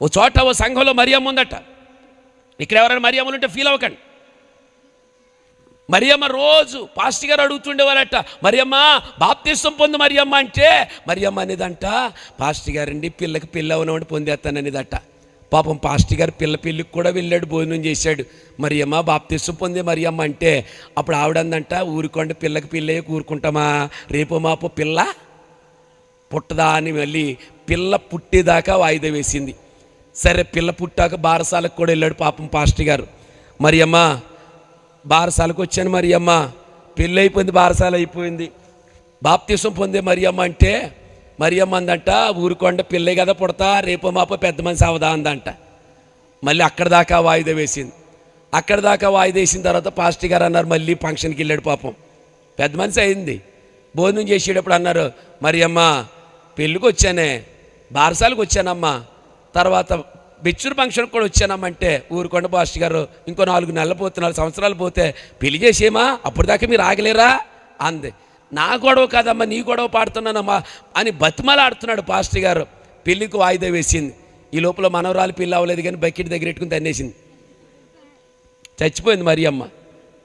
ఓ చోట ఓ సంఘంలో మరియమ్మ ఉందట. ఇక్కడ ఎవరైనా మరియమ్మలు ఉంటే ఫీల్ అవ్వకండి. మరియమ్మ రోజు పాస్టర్ గారు అడుగుతుండేవారట మరియమ్మ బాప్తిష్టం పొందు మరియమ్మ అంటే మరియమ్మ అనేదంట పాస్టర్ గారండి పిల్లకి పిల్ల ఉన్నవాడు పొందేస్తాననేదట పాపం పాస్టర్ గారు పిల్ల పిల్లికి కూడా వెళ్ళాడు భోజనం చేశాడు. మరియమ్మ బాప్తిష్టం పొందే మరియమ్మ అంటే అప్పుడు ఆవిడందంట ఊరుకోండి పిల్లకి పిల్లయ్య కూరుకుంటామా రేపు మాపు పిల్ల పుట్టదా అని మళ్ళీ పిల్ల పుట్టేదాకా వాయిదా వేసింది. సరే పిల్ల పుట్టాక బారసాలకు కూడా వెళ్ళాడు పాపం పాస్టర్ గారు. మరి అమ్మ బారసాలకు వచ్చాను మరి అమ్మ పెళ్ళి అయిపోయింది బారసాల అయిపోయింది. బాప్తీసం పొందే మరి అమ్మ అంటే మరి అమ్మ అందంట ఊరుకొండ పిల్లే కదా పుడతా రేపు మాప పెద్ద మనిషి అవదా అందంట. మళ్ళీ అక్కడ దాకా వాయిదా వేసింది. అక్కడ దాకా వాయిదా వేసిన తర్వాత పాస్టర్ గారు అన్నారు మళ్ళీ ఫంక్షన్కి వెళ్ళాడు పాపం. పెద్ద మనిషి అయింది. భోజనం చేసేటప్పుడు అన్నారు మరి అమ్మ పెళ్ళికి వచ్చానే బారసాలకు వచ్చానమ్మా. తర్వాత బిచ్చురు ఫంక్షన్కి కూడా వచ్చానమ్మంటే ఊరుకొండ పాస్టర్ గారు ఇంకో నాలుగు నెలలు పోతే నాలుగు సంవత్సరాలు పోతే పెళ్ళి చేసేమా అప్పటిదాకా దాకా మీరు ఆగలేరా? అంది. నా గొడవ కాదమ్మా నీ గొడవ పాడుతున్నానమ్మా అని బతిమలాడుతున్నాడు పాస్టర్ గారు. పెళ్ళికి వాయిదా వేసింది. ఈ లోపల మనవరాలు పెళ్ళి అవ్వలేదు కానీ బకెట్ దగ్గర పెట్టుకుని తన్నేసింది. చచ్చిపోయింది మరి అమ్మ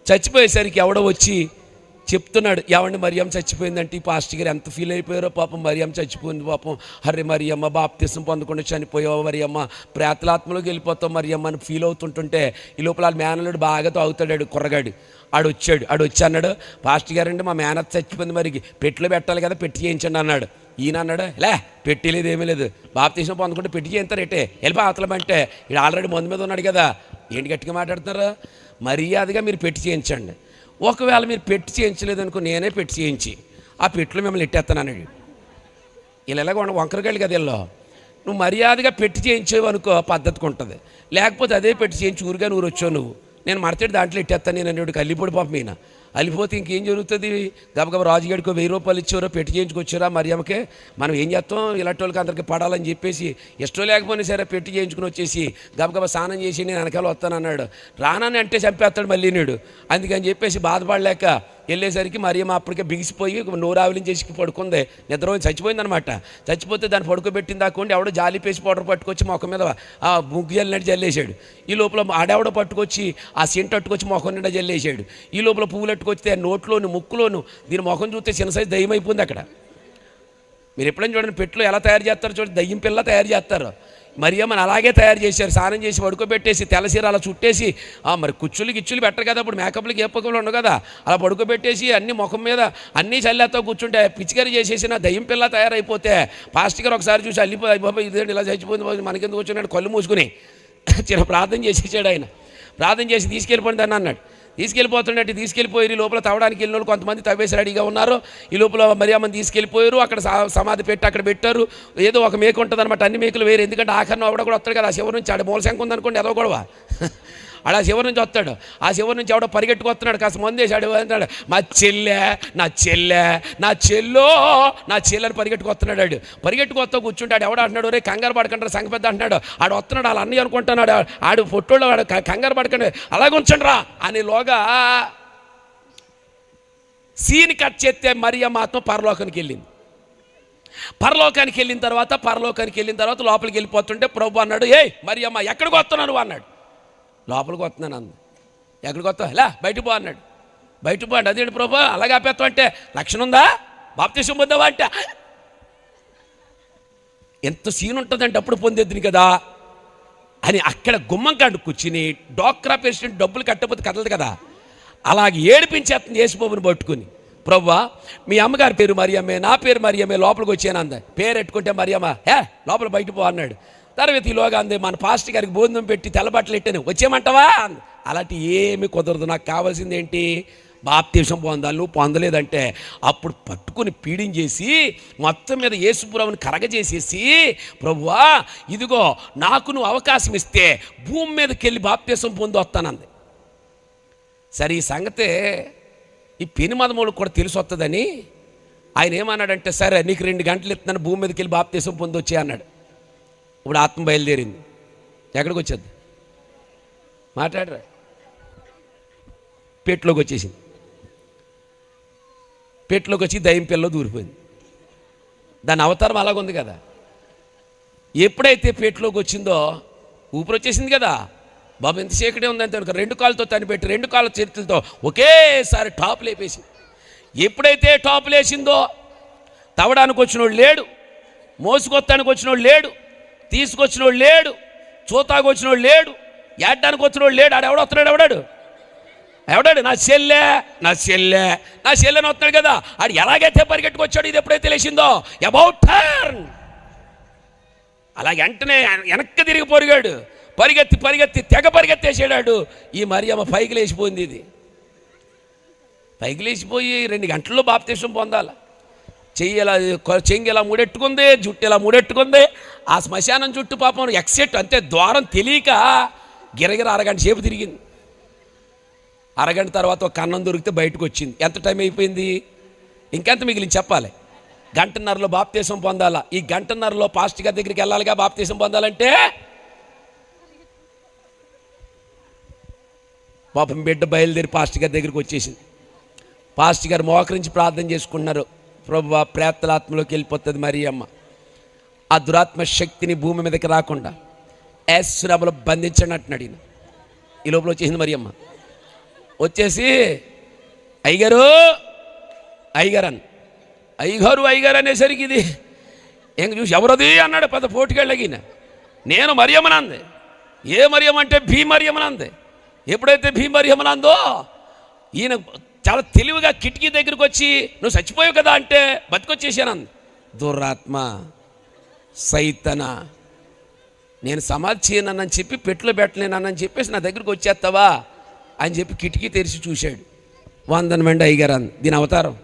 చచ్చిపోయేసరికి ఎవడో వచ్చి చెప్తున్నాడు ఏమండి మరియం చచ్చిపోయిందంటే ఈ పాస్టర్ గారు ఎంత ఫీల్ అయిపోయారో పాపం మరియం చచ్చిపోయింది పాపం. హర్రే మరియమ్మ బాప్తిసం పొందకుండా చనిపోయావు మరియమ్మ? ప్రేతలాత్మలోకి వెళ్ళిపోతావు మరియమ్మ అని ఫీల్ అవుతుంటుంటే ఈ లోపల వాళ్ళ మేనలుడు బాగా తాగుతాడు కుర్రగాడు ఆడు వచ్చాడు ఆడు వచ్చి అన్నాడు పాస్టర్ గారండి మా మేనత్ చచ్చిపోయింది మరి పెట్టిలో పెట్టాలి కదా పెట్టి చేయించండి అన్నాడు. ఈయన అన్నాడు లే పెట్టి లేదు ఏమీ లేదు. బాప్తీసం పొందకుండా పెట్టి చేయిస్తారేటే వెళ్ళిపో అవతలమంటే అంటే ఆల్రెడీ మందు మీద ఉన్నాడు కదా. ఏంటి గట్టిగా మాట్లాడుతున్నారు? మర్యాదగా మీరు పెట్టి చేయించండి. ఒకవేళ మీరు పెట్టి చేయించలేదనుకో నేనే పెట్టి చేయించి ఆ పెట్టులో మిమ్మల్ని ఎట్టేస్తానని ఇలా ఎలాగ వంక- వంకరగాళ్ళు కదా వీళ్ళు. నువ్వు మర్యాదగా పెట్టి చేయించేవు అనుకో పద్ధతికి ఉంటుంది. లేకపోతే అదే పెట్టి చేయించి ఊరుగా ఊరు వచ్చావు నువ్వు. నేను మడతడి దాంట్లో ఇట్టేస్తాను నేను అన్నాడు. కల్లిపొడి పాప ఈయన. అల్లిపోతే ఇంకేం జరుగుతుంది? గబగబ రాజుగాడికి వెయ్యి రూపాయలు ఇచ్చారో పెట్టి చేయించుకొచ్చారా మరియమ్మకే మనం ఏం చేస్తాం? ఇలాంటి వాళ్ళకి అందరికి పడాలని చెప్పేసి ఇష్టం లేకపోయినా సరే పెట్టి చేయించుకుని వచ్చేసి గబగబ స్నానం చేసి నేను వెనకాల వస్తాను అన్నాడు రానని అంటే చంపేస్తాడు మళ్ళీ నేడు. అందుకని చెప్పేసి బాధపడలేక వెళ్ళేసరికి మరియమ్మ అప్పటికే బిగిసిపోయి నూరావిలిని చేసి పడుకుంది. నిద్ర చచ్చిపోయిందనమాట చచ్చిపోతే దాన్ని పడుకోబెట్టిన దాకుండా ఎవడో జాలి పేసి పౌడర్ పట్టుకొచ్చి మొఖం మీద ఆ ముగ్గు జల్లినట్టు జల్లేశాడు. ఈ లోపల ఆడెవడో పట్టుకొచ్చి ఆ సెంట్ అట్టుకొచ్చి మొఖం నిండా జల్లేశాడు. ఈ లోపల పువ్వులు అట్టుకొస్తే నోట్లోను ముక్కులోను దీని మొఖం చూస్తే చిన్న సైజు దయ్యం అయిపోయింది అక్కడ. మీరు ఎప్పుడైనా చూడండి పెట్టులో ఎలా తయారు చేస్తారో చూడండి దయ్యం పిల్ల తయారు చేస్తారు. మరియమ్మని అలాగే తయారు చేశారు. స్నానం చేసి పడుకోబెట్టేసి తెల్లసీర అలా చుట్టేసి ఆ, మరి కుచ్చులు గిచ్చులు పెట్టరు కదా అప్పుడు మేకప్లకి ఏ ఉండవు కదా. అలా పడుకోబెట్టేసి అన్ని ముఖం మీద అన్ని చల్లెత్తో కూర్చుంటే పిచ్చికరి చేసేసిన దయ్యం పిల్ల తయారైపోతే పాస్టర్ గారు ఒకసారి చూసి అల్లిపోయి బాబా ఇదేంటి ఇలా చచ్చిపోయింది మనకెందుకు వచ్చినాడు కళ్ళు మూసుకుని చిన్న ప్రార్థన చేసేసాడు ఆయన. ప్రార్థన చేసి తీసుకెళ్ళిపోయింది అని అన్నాడు. తీసుకెళ్ళిపోతుంటే తీసుకెళ్ళిపోయి లోపల తవ్వడానికి వెళ్ళిన వాళ్ళు కొంతమంది తవ్వేసి రెడీగా ఉన్నారు. ఈ లోపల మరియామని తీసుకెళ్ళిపోయారు. అక్కడ సమాధి పెట్టి అక్కడ పెట్టారు. ఏదో ఒక మేక ఉంటుంది అనమాట అన్ని మేకలు వేరు. ఎందుకంటే ఆఖరణ ఆవిడ కూడా వస్తాడు కదా. శివరి నుంచి ఆడ మూల శంఖ ఉందనుకోండి ఏదో గొడవ. ఆడ ఆ శివరి నుంచి వస్తాడు. ఆ శివరి నుంచి ఎవడో పరిగెట్టుకొస్తున్నాడు. కాస్త మందేశాడు అంటాడు మా చెల్లె నా చెల్లె నా చెల్లో నా చెల్లెని పరిగెట్టుకొస్తున్నాడు ఆడు. పరిగెట్టుకొస్తా కూర్చుంటాడు. ఎవడు అంటున్నాడు రే కంగారు పడకండి సంగ పెద్ద అంటున్నాడు. ఆడు వస్తున్నాడు వాళ్ళ అన్నీ అనుకుంటున్నాడు. ఆడు పొట్టోళ్ళు వాడు కంగారు పడకండి. అలాగే ఉంచండి రా అని లోగా సీన్ కట్ చేస్తే మరియమ్మ ఆత్మ పరలోకానికి వెళ్ళింది. పరలోకానికి వెళ్ళిన తర్వాత పరలోకానికి వెళ్ళిన తర్వాత లోపలికి వెళ్ళిపోతుంటే ప్రభు అన్నాడు ఏయ్ మరియమ్మ ఎక్కడికి వస్తున్నావు అన్నాడు. లోపలికి వస్తున్నాను అంది. ఎక్కడికి వస్తావు? ఇలా బయటకు పో అన్నాడు. బయటకు పో అదేంటి ప్రభు? అలాగే ఆపేస్తావు అంటే లక్షణం ఉందా? బాప్తిసం పొందావా అంటే? ఎంత సీన్ ఉంటుందంటే అప్పుడు పొందేద్దుని కదా? అని అక్కడ గుమ్మం కాడు కూర్చుని డోక్రా పేషెంట్ డబ్బులు కట్టకపోతే కదలదు కదా? అలాగే ఏడిపించేస్తుంది యేసుబాబుని పట్టుకుని. ప్రవ్వా మీ అమ్మగారి పేరు మరియమ్మే నా పేరు మరియమ్మే లోపలికి వచ్చాను అంద. పేరు ఎట్టుకుంటే మరియమ్మ హే లోపల బయట పో అన్నాడు. తరగతిలోగా ఈలోగా అంది మన పాస్ట్ గారికి భోజనం పెట్టి తెల్లబట్టలు ఎట్టాను వచ్చేయమంటావా? అలాంటి ఏమి కుదరదు నాకు కావాల్సింది ఏంటి? బాప్తీసం పొందాలి నువ్వు పొందలేదంటే అప్పుడు పట్టుకుని పీడించేసి మొత్తం మీద యేసుపురావుని కరగజేసేసి ప్రభువా ఇదిగో నాకు నువ్వు అవకాశం ఇస్తే భూమి మీదకి వెళ్ళి బాప్తీసం పొంది వస్తానంది. సరే ఈ సంగతే ఈ పెను మదములకు కూడా తెలిసి వస్తుందని ఆయన ఏమన్నాడంటే సరే నీకు రెండు గంటలు ఇస్తున్నాను భూమి మీదకి వెళ్ళి బాప్తీసం పొంది అన్నాడు. ఇప్పుడు ఆత్మ బయలుదేరింది. ఎక్కడికి వచ్చేది? మాట్లాడరా. పెట్టులోకి వచ్చేసింది. పెట్టులోకి వచ్చి దయ్యం పిల్ల దూరిపోయింది. దాని అవతారం అలాగుంది కదా. ఎప్పుడైతే పేటలోకి వచ్చిందో ఊపిరి వచ్చేసింది కదా. బాబు ఎంత చీకటే ఉందని అనుకో రెండు కాళ్ళతో తనిపెట్టి రెండు కాళ్ళ చేతులతో ఒకేసారి టాప్ లేపేసి ఎప్పుడైతే టాప్ లేచిందో తవ్వడానికి వచ్చినోడు లేడు మోసుకొత్తానికి వచ్చినోడు లేడు. తీసుకొచ్చినోడు లేడు చూతాకు వచ్చినోడు లేడు ఏడ్డానికి వచ్చినోడు లేడు ఆడు ఎవడో వస్తున్నాడు ఎవడాడు? ఎవడాడు? నా చెల్లె నా చెల్లె నా చెల్లెని వస్తున్నాడు కదా. ఆడు ఎలాగైతే పరిగెట్టుకొచ్చాడు ఇది ఎప్పుడైతే తెలిసిందో? అబౌట్ టర్న్ అలా వెంటనే వెనక్కి తిరిగి పొరిగాడు. పరిగెత్తి పరిగెత్తి తెగ పరిగెత్తేసాడాడు ఈ మరియమ్మ పైకి లేచిపోయింది ఇది. పైకి లేచిపోయి రెండు గంటల్లో బాప్తీసం పొందాలి? చెయ్యి ఇలా చెంగి ఇలా ముడెట్టుకుంది జుట్టు ఇలా ముడెట్టుకుంది. ఆ శ్మశానం చుట్టూ పాపం ఎక్సెట్ అంతే ద్వారం తెలియక గిరగిర అరగంట సేపు తిరిగింది. అరగంట తర్వాత ఒక కన్నం దొరికితే బయటకు వచ్చింది ఎంత టైం అయిపోయింది? ఇంకెంత మిగిలింది చెప్పాలి. గంటన్నరలో బాప్తీసం పొందాలా. ఈ గంటన్నరలో పాస్ట్ గారి దగ్గరికి వెళ్ళాలిగా బాప్తీసం పొందాలంటే? పాపం బిడ్డ బయలుదేరి పాస్ట్ గారి దగ్గరికి వచ్చేసింది. పాస్ట్ గారు మోకరించి ప్రార్థన చేసుకున్నారు ప్రభు ప్రేతలాత్మలోకి వెళ్ళిపోతుంది మరి అమ్మ ఆ దురాత్మ శక్తిని భూమి మీదకి రాకుండా యాశ్రమలో బంధించండి అంటున్నాడు ఈయన. ఈ లోపల వచ్చేసింది మరి అమ్మ వచ్చేసి అయ్యగారు అయ్యగారు అని అయ్యగారు అయ్యగారు అనేసరికి ఇది ఇంక చూసి ఎవరది అన్నాడు పెద్ద పోటీకెళ్ళగిన నేను మరియమ్మనంది. ఏ మరియమ్మ అంటే భీమరియమ్మనంది. ఎప్పుడైతే భీమరియమ్మనందో ఈయన చాలా తెలివిగా కిటికీ దగ్గరికి వచ్చి నువ్వు చచ్చిపోయావు కదా అంటే బతికొచ్చేసానంది దురాత్మ సైతన నేను సమాధి చేయనని చెప్పి పెట్టులో పెట్టలేనని చెప్పేసి నా దగ్గరికి వచ్చేస్తావా? అని చెప్పి కిటికీ తెరిచి చూశాడు. వందనమండి అయ్యగారు అంది. దీని అవతారం.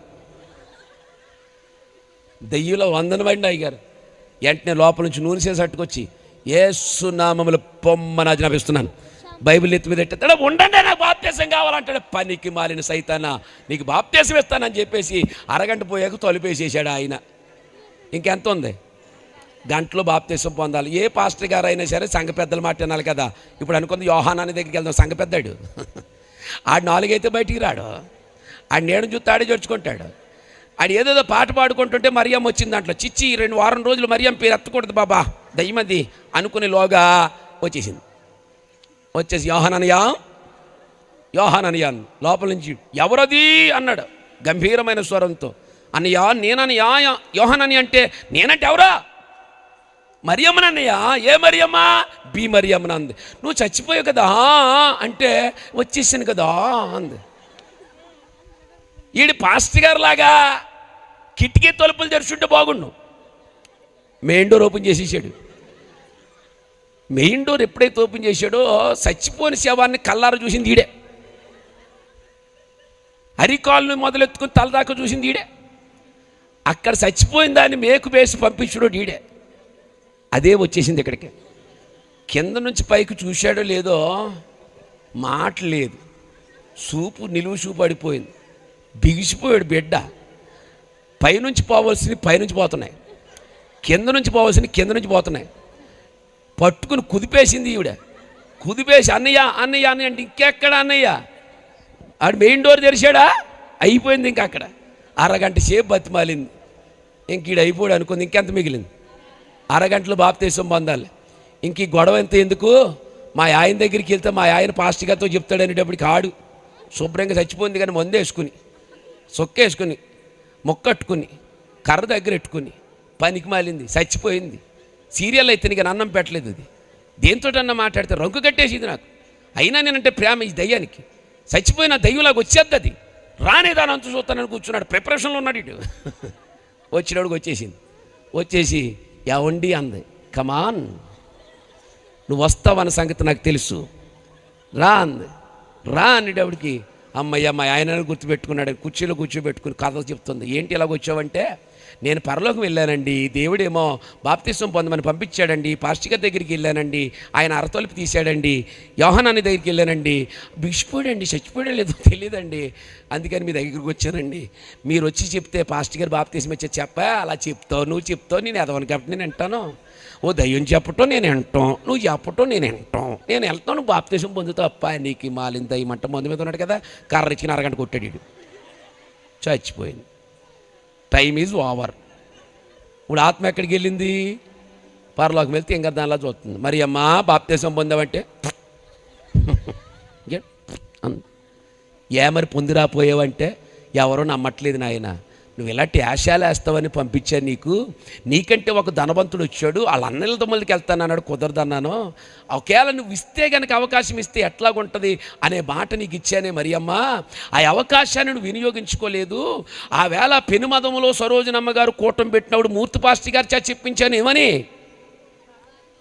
దెయ్యంలో వందనమండి అయ్యగారు. వెంటనే లోపల నుంచి నూనె చేసి అట్టుకొచ్చి ఏసునామములు పొమ్మని ఆజ్ఞాపిస్తున్నాను. బైబిల్ ఎత్తి మీద ఎట్టాడు ఉండండి నాకు బాప్తీసం కావాలంటాడు. పనికి మాలిన సైతాన నీకు బాప్తేశం ఇస్తానని చెప్పేసి అరగంట పోయాక తొలిపేసేసాడు ఆయన. ఇంకెంత ఉంది? గంటలో బాప్తీసం పొందాలి. ఏ పాస్టర్ గారు అయినా సరే సంఘ పెద్దల మాట వినాలి కదా. ఇప్పుడు అనుకుంది యోహానాని దగ్గరికి వెళ్దాం సంఘ పెద్దాడు. ఆడు నాలుగైతే బయటికి రాడు. ఆడు నేను చూస్తే ఆడే జరుచుకుంటాడు ఆడు ఏదేదో పాట పాడుకుంటుంటే మరియం వచ్చింది దాంట్లో. చిచ్చి ఈ రెండు వారం రోజులు మరియం పేరు ఎత్తకూడదు బాబా దయ్యమది అనుకునే లోగా వచ్చేసింది. వచ్చేసి యోహననయా? యోహాననయా లోపల నుంచి ఎవరది? అన్నాడు. గంభీరమైన స్వరంతో. అన్నయ్యా నేనన్నయ్యా యోహనని అంటే నేనంటే ఎవరా? మరియమ్మనన్నయ్యా. ఏ మరియమ్మా? బి మరియమ్మన అంది. నువ్వు చచ్చిపోయావు కదా అంటే వచ్చేసాను కదా అంది. ఈడి పాస్టర్ గారు లాగా కిటికీ తలుపులు తెరుచుంటే బాగుండు. మెయిన్ డోర్ ఓపెన్ చేసేసాడు. మెయిన్ డోర్ ఎప్పుడైతే ఓపెన్ చేశాడో చచ్చిపోయిన శవాన్ని కల్లార చూసింది ఈడే. అరికాలను మొదలెత్తుకుని తలదాకా చూసింది ఈడే. అక్కడ చచ్చిపోయిన దాన్ని మేకు వేసి పంపించడం ఈడే. అదే వచ్చేసింది ఇక్కడికి. కింద నుంచి పైకి చూశాడో లేదో మాట లేదు. చూపు నిలువు చూపు పడిపోయింది. బిగిసిపోయాడు బిడ్డ. పైనుంచి పోవలసినవి పైనుంచి పోతున్నాయి. కింద నుంచి పోవలసినవి కింద నుంచి పోతున్నాయి. పట్టుకుని కుదిపేసింది ఈవిడ. కుదిపేసి అన్నయ్య అన్నయ్య అన్నయ్య అంటే ఇంకెక్కడ అన్నయ్య? ఆడు మెయిన్ డోర్ తెరిచాడా? అయిపోయింది ఇంక అక్కడ. అరగంట సేపు బతిమాలింది. ఇంక ఈడు అయిపోయాడు అనుకుంది ఇంకెంత మిగిలింది? అరగంటలో బాప్తీసం పొందాలి. ఇంక ఈ గొడవ ఎంత ఎందుకు? మా ఆయన దగ్గరికి వెళ్తే మా ఆయన పాస్టర్ చెప్తాడు అనేటప్పటికి ఆడు శుభ్రంగా చచ్చిపోయింది కానీ మందేసుకుని సొక్కేసుకుని మొక్కట్టుకుని కర్ర దగ్గర పెట్టుకుని పనికి మాలింది చచ్చిపోయింది. సీరియల్ అయితే నీకు అన్నం పెట్టలేదు అది దేంతోటన్నా మాట్లాడితే రంకు కట్టేసింది నాకు. అయినా నేనంటే ప్రేమ ఈ దయ్యానికి. చచ్చిపోయిన దయ్యంలాగా వచ్చేద్ది అది. రానే దాని అంత చూస్తానని కూర్చున్నాడు. ప్రిపరేషన్లో ఉన్నాడు ఇటు. వచ్చినప్పుడు వచ్చేసింది. వచ్చేసి ఎవండి అంది. కమాన్ నువ్వు వస్తావన్న సంగతి నాకు తెలుసు. రా అంది. రా అనేటప్పటికి అమ్మయ్య మా ఆయన గుర్తుపెట్టుకున్నాడు కుర్చీలో కూర్చోబెట్టుకుని కథ చెప్తుంది. ఏంటి ఇలాగ వచ్చావంటే నేను పరలోకి వెళ్ళానండి. దేవుడేమో బాప్తిసం పొందమని పంపించాడండి. పాస్టిక దగ్గరికి వెళ్ళానండి. ఆయన అరతొలిపి తీశాడండి. యోహనాన్ని దగ్గరికి వెళ్ళానండి. బిగిసిపోయాడండి చచ్చిపోయాడు లేదో తెలియదండి అందుకని మీ దగ్గరికి వచ్చానండి. మీరు వచ్చి చెప్తే పాస్టర్ గారు బాప్తీసం ఇచ్చే చెప్పా అలా చెప్తావు నువ్వు చెప్తావు నేను ఎదవని కాబట్టి నేను వింటాను. ఓ దయ్యం చెప్పటం నేను వింటాం నువ్వు చెప్పటం నేను వింటాం. నేను వెళ్తాను నువ్వు బాప్తీసం అప్ప నీకు ఈ మాలిన దయ్యం మందు మీద ఉన్నాడు కదా కర్ర ఇచ్చిన అరగంట కొట్టాడు చచ్చిపోయింది. టైం ఈజ్ ఓవర్ ఇప్పుడు ఆత్మ ఎక్కడికి వెళ్ళింది? పరలోకం వెళ్తే ఇంకా దానిలా చూస్తుంది. మరి అమ్మా బాప్తీసం పొందావంటే? ఏ? మరి పొందిరాపోయావంటే ఎవరో నమ్మట్లేదు నాయన. నువ్వు ఇలాంటి ఆశాలు వేస్తావని పంపించాను నీకు? నీకంటే ఒక ధనవంతుడు వచ్చాడు. వాళ్ళ అన్నల తమ్ముళ్ళకి వెళ్తాను అన్నాడు. కుదరదన్నాను ఒకవేళ నువ్వు ఇస్తే కనుక అవకాశం ఇస్తే ఎట్లాగుంటుంది అనే మాట నీకు ఇచ్చానే మరి అమ్మా ఆ అవకాశాన్ని నువ్వు వినియోగించుకోలేదు. ఆ వేళ పెనుమదములో సరోజనమ్మ గారు కూటం పెట్టినప్పుడు మూర్తి పాస్టి గారు చెప్పించాను ఏమని?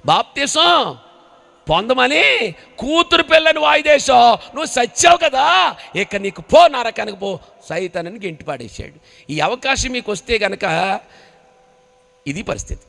బాప్తీసం? పొందమని కూతురు పిల్లని వాయిదేశం నువ్వు సచ్చావు కదా ఇక నీకు పో నరకానికి పో. సైతానని గెంటి పాడేశాడు ఈ అవకాశం మీకు వస్తే గనక ఇది పరిస్థితి.